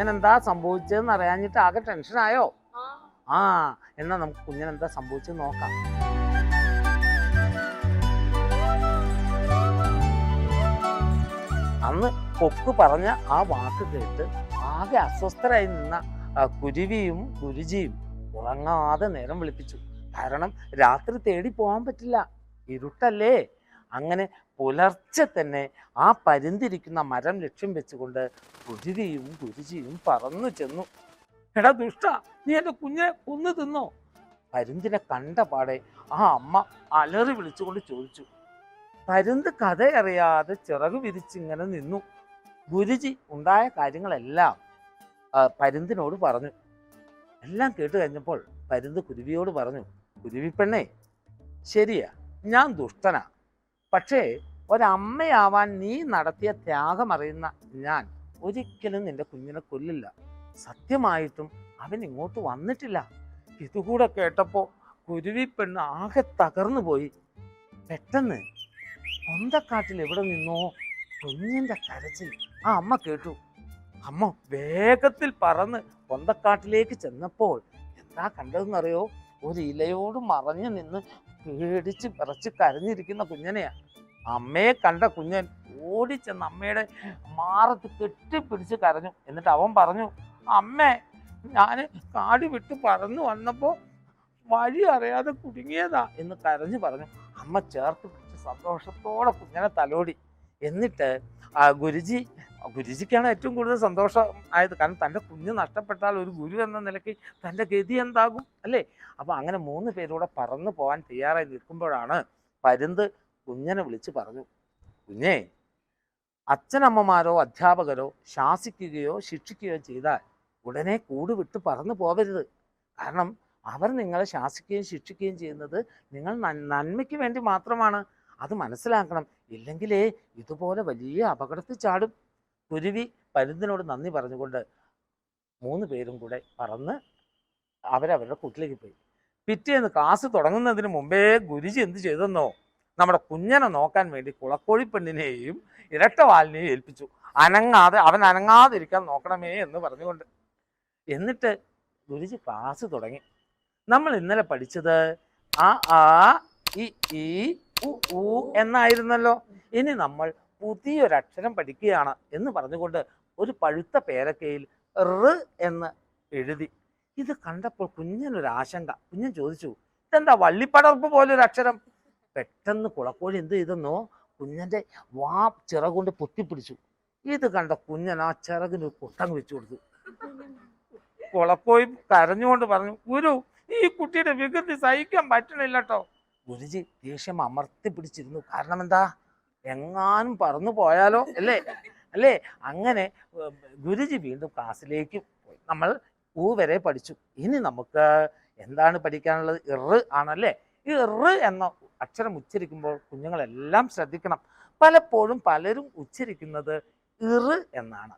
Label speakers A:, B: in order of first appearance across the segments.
A: കുഞ്ഞനെന്താ സംഭവിച്ചതെന്ന് അറിയാഞ്ഞിട്ട് ആകെ ടെൻഷനായോ
B: ആ.
A: എന്നാ നമുക്ക് കുഞ്ഞനെന്താ സംഭവിച്ചത് നോക്കാം. അന്ന് കൊക്ക് പറഞ്ഞ ആ വാക്ക് കേട്ട് ആകെ അസ്വസ്ഥരായി നിന്ന കുരുവിയും ഗുരുജിയും ഉറങ്ങാതെ നേരം വിളിപ്പിച്ചു. കാരണം രാത്രി തേടി പോകാൻ പറ്റില്ല. ഇരുട്ടല്ലേ? പുലർച്ചെ തന്നെ ആ പരുന്തിരിക്കുന്ന മരം ലക്ഷ്യം വെച്ചുകൊണ്ട് കുരുവിയും ഗുരുജിയും പറന്നു ചെന്നു. എടാ ദുഷ്ട നീ എന്റെ കുഞ്ഞിനെ കൊന്നു തിന്നോ? പരുന്തിനെ കണ്ട പാടെ ആ അമ്മ അലറി വിളിച്ചുകൊണ്ട് ചോദിച്ചു. പരുന്ത് കഥയറിയാതെ ചിറക് വിരിച്ചിങ്ങനെ നിന്നു. ഗുരുജി ഉണ്ടായ കാര്യങ്ങളെല്ലാം പരുന്തിനോട് പറഞ്ഞു. എല്ലാം കേട്ട് കഴിഞ്ഞപ്പോൾ പരുന്ത് കുരുവിയോട് പറഞ്ഞു കുരുവിപ്പെണ്ണേ ശരിയാ ഞാൻ ദുഷ്ടനാ. പക്ഷേ ഒരമ്മയാവാൻ നീ നടത്തിയ ത്യാഗം അറിയുന്ന ഞാൻ ഒരിക്കലും നിന്റെ കുഞ്ഞിനെ കൊല്ലില്ല. സത്യമായിട്ടും അവൻ ഇങ്ങോട്ട് വന്നിട്ടില്ല. ഇതുകൂടെ കേട്ടപ്പോൾ കുരുവി പെണ്ണ് ആകെ തകർന്നു പോയി. പെട്ടെന്ന് സ്വന്തക്കാട്ടിൽ എവിടെ നിന്നോ കുഞ്ഞിന്റെ കരച്ചിൽ ആ അമ്മ കേട്ടു. അമ്മ വേഗത്തിൽ പറന്ന് പൊന്തക്കാട്ടിലേക്ക് ചെന്നപ്പോൾ എന്താ കണ്ടതെന്നറിയോ? ഒരു ഇലയോട് മറഞ്ഞു നിന്ന് പേടിച്ച് വിറച്ച് കരഞ്ഞിരിക്കുന്ന കുഞ്ഞനെയാ. അമ്മയെ കണ്ട കുഞ്ഞൻ ഓടിച്ചെന്ന് അമ്മയുടെ മാറത്ത് കെട്ടിപ്പിടിച്ച് കരഞ്ഞു. എന്നിട്ട് അവൻ പറഞ്ഞു അമ്മേ ഞാൻ കാടി വിട്ട് പറന്നു വന്നപ്പോൾ വഴി അറിയാതെ കുടുങ്ങിയതാ എന്ന് കരഞ്ഞു പറഞ്ഞു. അമ്മ ചേർത്ത് പിടിച്ച് സന്തോഷത്തോടെ കുഞ്ഞനെ തലോടി. എന്നിട്ട് ആ ഗുരുജി ഗുരുജിക്കാണ് ഏറ്റവും കൂടുതൽ സന്തോഷം ആയത്. കാരണം തന്റെ കുഞ്ഞ് നഷ്ടപ്പെട്ടാൽ ഒരു ഗുരു എന്ന നിലയ്ക്ക് തന്റെ ഗതി എന്താകും അല്ലേ? അപ്പോൾ അങ്ങനെ മൂന്ന് പേരൂടെ പറന്നു പോകാൻ തയ്യാറായി നിൽക്കുമ്പോഴാണ് പരുന്ത് കുഞ്ഞനെ വിളിച്ച് പറഞ്ഞു കുഞ്ഞേ അച്ഛനമ്മമാരോ അധ്യാപകരോ ശാസിക്കുകയോ ശിക്ഷിക്കുകയോ ചെയ്താൽ ഉടനെ കൂട് വിട്ട് പറന്നു പോവരുത്. കാരണം അവർ നിങ്ങളെ ശാസിക്കുകയും ശിക്ഷിക്കുകയും ചെയ്യുന്നത് നിങ്ങൾ നന്മയ്ക്ക് വേണ്ടി മാത്രമാണ്. അത് മനസ്സിലാക്കണം. ഇല്ലെങ്കിലേ ഇതുപോലെ വലിയ അപകടത്തിൽ ചാടും. കുരുവി പരുന്തിനോട് നന്ദി പറഞ്ഞുകൊണ്ട് മൂന്ന് പേരും കൂടെ പറന്ന് അവരവരുടെ കൂട്ടിലേക്ക് പോയി. പിറ്റേന്ന് ക്ലാസ് തുടങ്ങുന്നതിന് മുമ്പേ ഗുരുജി എന്ത് ചെയ്തെന്നോ നമ്മുടെ കുഞ്ഞനെ നോക്കാൻ വേണ്ടി കുളക്കോഴി പെണ്ണിനെയും ഇരട്ടവാലിനെയും ഏൽപ്പിച്ചു. അനങ്ങാതെ അവൻ അനങ്ങാതിരിക്കാൻ നോക്കണമേ എന്ന് പറഞ്ഞുകൊണ്ട്. എന്നിട്ട് ഗുരുജി ക്ലാസ് തുടങ്ങി. നമ്മൾ ഇന്നലെ പഠിച്ചത് ആ ആ ഇ ഉ ഊ എന്നായിരുന്നല്ലോ. ഇനി നമ്മൾ പുതിയൊരക്ഷരം പഠിക്കുകയാണ് എന്ന് പറഞ്ഞുകൊണ്ട് ഒരു പഴുത്ത പേരക്കയിൽ റ് എന്ന് എഴുതി. ഇത് കണ്ടപ്പോൾ കുഞ്ഞനൊരു ആശങ്ക കുഞ്ഞൻ ചോദിച്ചു ഇതെന്താ വള്ളിപ്പടർപ്പ് പോലെ ഒരു അക്ഷരം പെട്ടെന്ന് കുളക്കോഴി എന്ത് ചെയ്തെന്നോ കുഞ്ഞന്റെ വാ ചിറകൊണ്ട് പൊത്തിപ്പിടിച്ചു. ഇത് കണ്ട കുഞ്ഞൻ ആ ചിറകിന് ഒരു കൊട്ടം വെച്ചു കൊടുത്തു. കുളക്കോയി കരഞ്ഞുകൊണ്ട് പറഞ്ഞു ഗുരു ഈ കുട്ടിയുടെ വികൃതി സഹിക്കാൻ പറ്റണില്ല കേട്ടോ ഗുരുജി ദേഷ്യം അമർത്തി പിടിച്ചിരുന്നു. കാരണം എന്താ എങ്ങാനും പറന്നു പോയാലോ? അല്ലേ? അല്ലേ? അങ്ങനെ ഗുരുജി വീണ്ടും ക്ലാസ്സിലേക്ക് പോയി. നമ്മൾ ഊ വരെ പഠിച്ചു. ഇനി നമുക്ക് എന്താണ് പഠിക്കാനുള്ളത്? ഇറ് ആണല്ലേ? ഈ ഇറ് എന്ന അക്ഷരം ഉച്ചരിക്കുമ്പോൾ കുഞ്ഞുങ്ങളെല്ലാം ശ്രദ്ധിക്കണം. പലപ്പോഴും പലരും ഉച്ചരിക്കുന്നത് ഇറ് എന്നാണ്.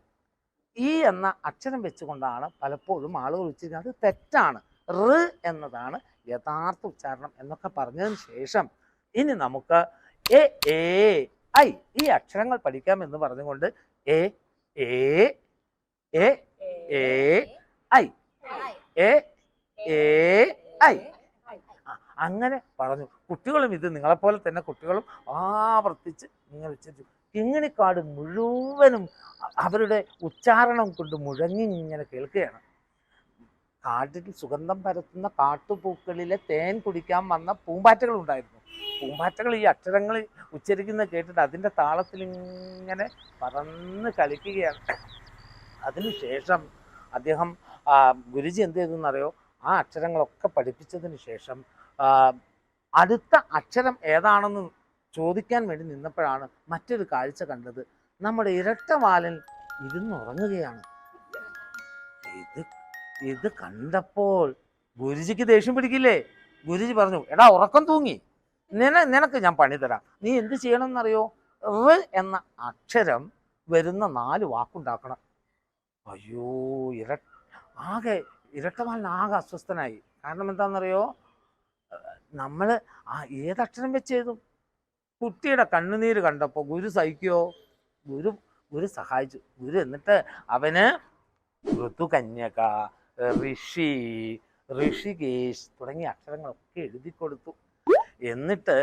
A: ഈ എന്ന അക്ഷരം വെച്ചുകൊണ്ടാണ് പലപ്പോഴും ആളുകൾ ഉച്ചരിക്കുന്നത്. തെറ്റാണ്. റ് എന്നതാണ് യഥാർത്ഥ ഉച്ചാരണം എന്നൊക്കെ പറഞ്ഞതിന് ശേഷം ഇനി നമുക്ക് എ എ ഐ ഈ അക്ഷരങ്ങൾ പഠിക്കാം എന്ന് പറഞ്ഞുകൊണ്ട് എ എ എ എ ഐ എ എ ഐ. അങ്ങനെ പറഞ്ഞു. കുട്ടികളും ഇത് നിങ്ങളെപ്പോലെ തന്നെ കുട്ടികളും ആവർത്തിച്ച് നിങ്ങൾ ഉച്ചരിച്ചു കിങ്ങിണിക്കാട് മുഴുവനും അവരുടെ ഉച്ചാരണം കൊണ്ട് മുഴങ്ങി ഇങ്ങനെ കേൾക്കുകയാണ്. കാട്ടിൽ സുഗന്ധം പരത്തുന്ന കാട്ടുപൂക്കളിലെ തേൻ കുടിക്കാൻ വന്ന പൂമ്പാറ്റകൾ ഉണ്ടായിരുന്നു. പൂമ്പാറ്റകൾ ഈ അക്ഷരങ്ങൾ ഉച്ചരിക്കുന്ന കേട്ടിട്ട് അതിന്റെ താളത്തിൽ ഇങ്ങനെ പറന്ന് കളിക്കുകയാണ്. അതിനുശേഷം അദ്ദേഹം ഗുരുജി എന്ത് ചെയ്തെന്നറിയോ ആ അക്ഷരങ്ങളൊക്കെ പഠിപ്പിച്ചതിന് ശേഷം അടുത്ത അക്ഷരം ഏതാണെന്ന് ചോദിക്കാൻ വേണ്ടി നിന്നപ്പോഴാണ് മറ്റൊരു കാഴ്ച കണ്ടത്. നമ്മുടെ ഇരട്ടവാലൻ ഇരുന്നുറങ്ങുകയാണ്. ഇത് ഇത് കണ്ടപ്പോൾ ഗുരുജിക്ക് ദേഷ്യം പിടിക്കില്ലേ? ഗുരുജി പറഞ്ഞു എടാ ഉറക്കം തൂങ്ങി. നിന നിനക്ക് ഞാൻ പണി തരാം. നീ എന്ത് ചെയ്യണം എന്നറിയോ റ് എന്ന അക്ഷരം വരുന്ന നാല് വാക്കുണ്ടാക്കണം. അയ്യോ ഇര ആകെ ഇരട്ടമാലിന് ആകെ അസ്വസ്ഥനായി. കാരണം എന്താണെന്നറിയോ? നമ്മൾ ആ ഏതക്ഷരം വെച്ച് എഴുതും കുട്ടിയുടെ കണ്ണുനീര് കണ്ടപ്പോൾ ഗുരു സഹിക്കുമോ ഗുരു ഗുരു സഹായിച്ചു. ഗുരു എന്നിട്ട് അവന് ഋതുകന്യക ഋഷി ഋഷികേശ് തുടങ്ങിയ അക്ഷരങ്ങളൊക്കെ എഴുതി കൊടുത്തു. എന്നിട്ട്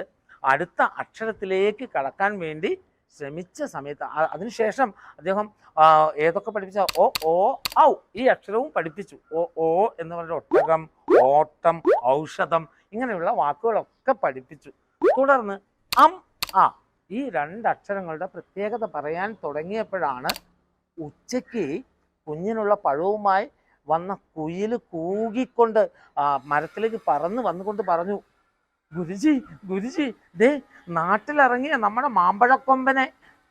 A: അടുത്ത അക്ഷരത്തിലേക്ക് കടക്കാൻ വേണ്ടി ശ്രമിച്ച സമയത്ത് അതിനുശേഷം അദ്ദേഹം ഏതൊക്കെ പഠിപ്പിച്ച? ഓ ഓ ഔ ഈ അക്ഷരവും പഠിപ്പിച്ചു. ഓ ഓ എന്ന് പറഞ്ഞ ഒട്ടകം ഓട്ടം ഔഷധം ഇങ്ങനെയുള്ള വാക്കുകളൊക്കെ പഠിപ്പിച്ചു. തുടർന്ന് അം ആ ഈ രണ്ട് അക്ഷരങ്ങളുടെ പ്രത്യേകത പറയാൻ തുടങ്ങിയപ്പോഴാണ് ഉച്ചയ്ക്ക് കുഞ്ഞിനുള്ള പഴവുമായി വന്ന കുയിൽ കൂകിക്കൊണ്ട് മരത്തിലേക്ക് പറന്ന് വന്നുകൊണ്ട് പറഞ്ഞു ഗുരുജി ഗുരുജി ദേ നാട്ടിലിറങ്ങിയ നമ്മുടെ മാമ്പഴക്കൊമ്പനെ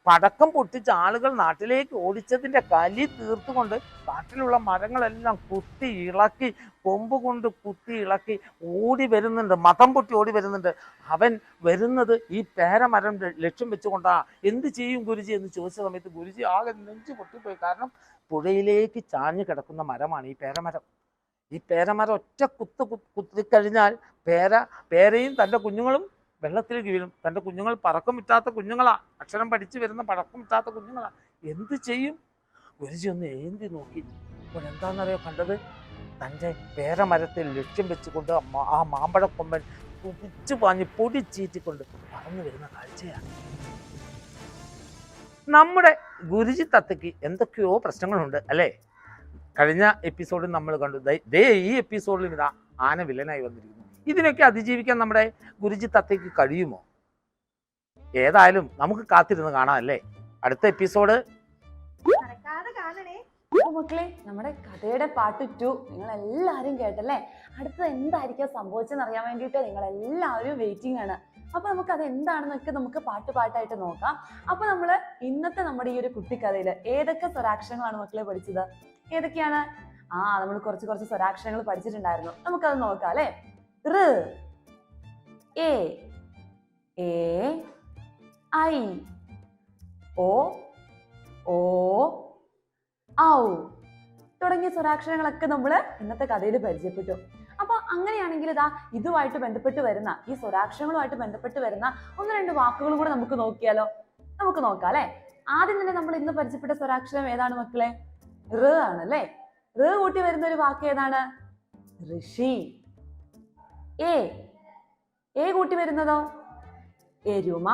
A: പടക്കം പൊട്ടിച്ച് ആളുകൾ നാട്ടിലേക്ക് ഓടിച്ചതിന്റെ കലി തീർത്തുകൊണ്ട് കാട്ടിലുള്ള മരങ്ങളെല്ലാം കുത്തി ഇളക്കി കൊമ്പ് കൊണ്ട് കുത്തി ഇളക്കി ഓടി വരുന്നുണ്ട്. മതം പൊട്ടി ഓടി വരുന്നുണ്ട്. അവൻ വരുന്നത് ഈ പേരമരം ലക്ഷ്യം വെച്ചുകൊണ്ടാ. എന്ത് ചെയ്യും ഗുരുജി എന്ന് ചോദിച്ച സമയത്ത് ഗുരുജി ആകെ നെഞ്ചു പൊട്ടിപ്പോയി. കാരണം പുഴയിലേക്ക് ചാഞ്ഞു കിടക്കുന്ന മരമാണ് ഈ പേരമരം. ഈ പേരമരം ഒറ്റ കുത്ത് കുത്തിക്കഴിഞ്ഞാൽ പേര പേരയും തന്റെ കുഞ്ഞുങ്ങളും വെള്ളത്തിലേക്ക് വീഴും. തന്റെ കുഞ്ഞുങ്ങൾ പറക്കം വിറ്റാത്ത കുഞ്ഞുങ്ങളാണ് അക്ഷരം പഠിച്ചു വരുന്ന പടക്കം വിറ്റാത്ത കുഞ്ഞുങ്ങളാണ് എന്ത് ചെയ്യും? ഗുരുജി ഒന്ന് ഏന്തി നോക്കി. അപ്പോൾ എന്താണെന്നറിയോ കണ്ടത്? തന്റെ പേരമരത്തിൽ ലക്ഷ്യം വെച്ചുകൊണ്ട് ആ മാമ്പഴക്കൊമ്പൻ കുതിച്ചു പാഞ്ഞ് പൊടി ചീറ്റിക്കൊണ്ട് പറന്നു വരുന്ന കാഴ്ചയാണ്. നമ്മുടെ ഗുരുജി തത്തയ്ക്ക് എന്തൊക്കെയോ പ്രശ്നങ്ങളുണ്ട് അല്ലേ? കഴിഞ്ഞ എപ്പിസോഡിൽ നമ്മൾ കണ്ടു. ദേ- ദേ ഈ എപ്പിസോഡിൽ ഇതാ ആന വില്ലനായി വന്നിരിക്കുന്നു. ഇതിനൊക്കെ അതിജീവിക്കാൻ നമ്മുടെ ഗുരുജി തത്തയ്ക്ക് കഴിയുമോ? ഏതായാലും നമുക്ക് കാത്തിരുന്ന് കാണാം അല്ലേ? അടുത്ത എപ്പിസോഡ്.
C: മക്കളെ നമ്മുടെ കഥയുടെ പാട്ട് ടു നിങ്ങൾ എല്ലാവരും കേട്ടല്ലേ? അടുത്തത് എന്തായിരിക്കും സംഭവിച്ചെന്ന് അറിയാൻ വേണ്ടിയിട്ട് നിങ്ങൾ എല്ലാവരും വെയിറ്റിംഗ് ആണ്. അപ്പൊ നമുക്ക് അത് എന്താണെന്നൊക്കെ നമുക്ക് പാട്ട് പാട്ടായിട്ട് നോക്കാം. അപ്പൊ നമ്മൾ ഇന്നത്തെ നമ്മുടെ ഈ ഒരു കുട്ടിക്കഥയിൽ ഏതൊക്കെ സ്വരാക്ഷരങ്ങളാണ് മക്കളെ പഠിച്ചത്? ഏതൊക്കെയാണ്? ആ നമ്മൾ കുറച്ച് കുറച്ച് സ്വരാക്ഷരങ്ങൾ പഠിച്ചിട്ടുണ്ടായിരുന്നു. നമുക്കത് നോക്കാം അല്ലേ? ഋ എ. എ. ഐ. ഓ ഓ ഔ. തുടങ്ങിയ സ്വരാക്ഷരങ്ങളൊക്കെ നമ്മൾ ഇന്നത്തെ കഥയിൽ പരിചയപ്പെട്ടു. അപ്പൊ അങ്ങനെയാണെങ്കിൽ ഇതാ ഇതുമായിട്ട് ബന്ധപ്പെട്ട് വരുന്ന ഈ സ്വരാക്ഷരങ്ങളുമായിട്ട് ബന്ധപ്പെട്ട് വരുന്ന ഒന്ന് രണ്ട് വാക്കുകളും കൂടെ നമുക്ക് നോക്കിയാലോ? നമുക്ക് നോക്കാം അല്ലെ? ആദ്യം തന്നെ നമ്മൾ ഇന്ന് പരിചയപ്പെട്ട സ്വരാക്ഷരം ഏതാണ് മക്കളെ? റ് ആണ് അല്ലേ റ് കൂട്ടി വരുന്ന ഒരു വാക്ക് ഏതാണ്? ഋഷി. എ എ കൂട്ടി വരുന്നതോ? എരുമ.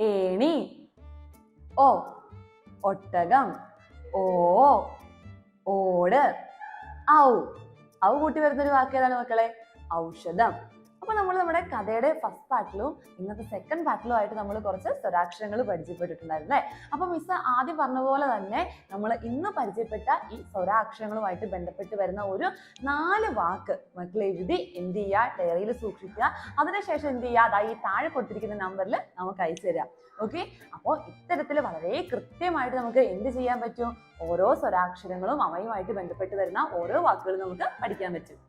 C: ഏണി. ഓ ഒട്ടകം. ഓ ഓട്. ഔ. ഔ കൂട്ടി വരുന്നൊരു വാക്ക് ഏതാണ് മക്കളെ? ഔഷധം. അപ്പൊ നമ്മൾ നമ്മുടെ കഥയുടെ ഫസ്റ്റ് പാർട്ടിലും ഇന്നത്തെ സെക്കൻഡ് പാർട്ടിലും ആയിട്ട് നമ്മൾ കുറച്ച് സ്വരാക്ഷരങ്ങൾ പരിചയപ്പെട്ടിട്ടുണ്ടായിരുന്നു അല്ലേ? അപ്പൊ മിസ് ആദ്യം പറഞ്ഞ പോലെ തന്നെ നമ്മൾ ഇന്ന് പരിചയപ്പെട്ട ഈ സ്വരാക്ഷരങ്ങളുമായിട്ട് ബന്ധപ്പെട്ട് വരുന്ന ഒരു നാല് വാക്ക് മക്കൾ എഴുതി എന്ത് ചെയ്യുക ഡയറിയിൽ സൂക്ഷിക്കുക. അതിനുശേഷം എന്ത് ചെയ്യുക? ഈ താഴെ കൊടുത്തിരിക്കുന്ന നമ്പറിൽ നമുക്ക് അയച്ചു തരാം. ഓക്കെ അപ്പോൾ ഇത്തരത്തിൽ വളരെ കൃത്യമായിട്ട് നമുക്ക് എന്ത് ചെയ്യാൻ പറ്റും? ഓരോ സ്വരാക്ഷരങ്ങളും അവയുമായിട്ട് ബന്ധപ്പെട്ട് വരുന്ന ഓരോ വാക്കുകളും നമുക്ക് പഠിക്കാൻ പറ്റും.